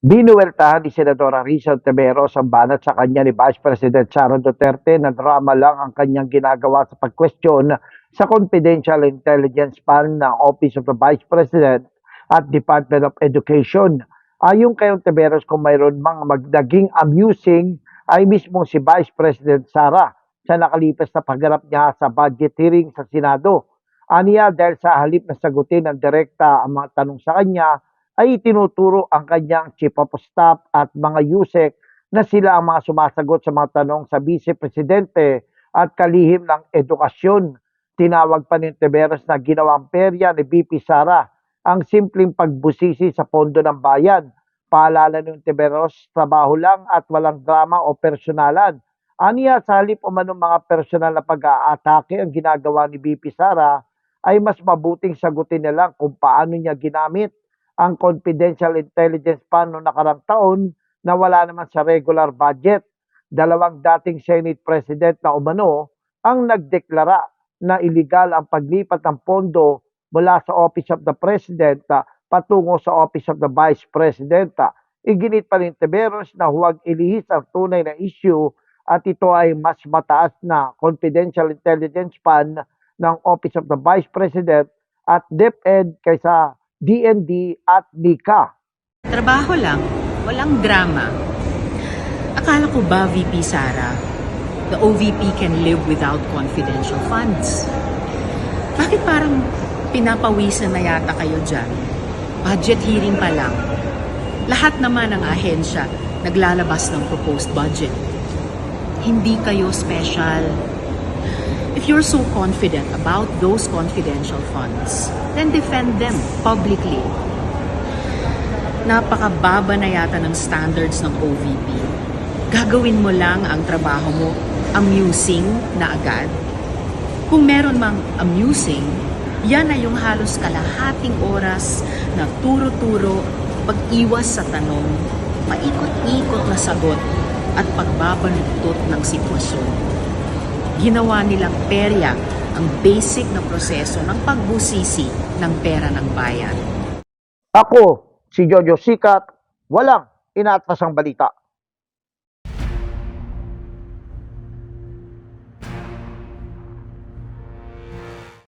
Binuweltahan ni Senadora Risa Teveros ang banat sa kanya ni Vice President Sara Duterte na drama lang ang kanyang ginagawa sa pagkwestiyon sa confidential intelligence fund ng Office of the Vice President at Department of Education. Ayon kay Teveros kung mayroon mang magdaging amusing ay mismo si Vice President Sara sa nakalipas na pagharap niya sa budget hearing sa Senado. Aniya dahil sa halip na sagutin ng direkta ang mga tanong sa kanya, ay tinuturo ang kanyang chief of staff at mga yusek na sila ang mga sumasagot sa mga tanong sa vice presidente at kalihim ng edukasyon. Tinawag pa ni Teveros na ginawang perya ni BP Sara ang simpleng pagbusisi sa pondo ng bayan. Paalala ni Teveros, trabaho lang at walang drama o personalan. Aniya sa halip umanong mga personal na pag-aatake ang ginagawa ni BP Sara ay mas mabuting sagutin na lang kung paano niya ginamit ang confidential intelligence fund noong nakarang taon na wala naman sa regular budget. Dalawang dating Senate President na umano ang nagdeklara na illegal ang paglipat ng pondo mula sa Office of the President ah, patungo sa Office of the Vice President. ah. Iginit pa rin Teveros na huwag ilihis ang tunay na issue at ito ay mas mataas na confidential intelligence fund ng Office of the Vice President at DepEd kaysa DND at NICA. Trabaho lang, walang drama. Akala ko ba, VP Sara, the OVP can live without confidential funds? Bakit parang pinapawisan na yata kayo dyan? Budget hearing pa lang. Lahat naman ng ahensya naglalabas ng proposed budget. Hindi kayo special. If you're so confident about those confidential funds, then defend them publicly. Napakababa na yata ng standards ng OVP. Gagawin mo lang ang trabaho mo amusing na agad. Kung meron mang amusing, yan na yung halos kalahating oras na turo-turo, pag-iwas sa tanong, paikot-ikot na sagot at pagbabaluktot ng sitwasyon ginawa nilang perya ang basic na proseso ng pagbusisi ng pera ng bayan. Ako, si Jojo Sikat, walang inatasang balita.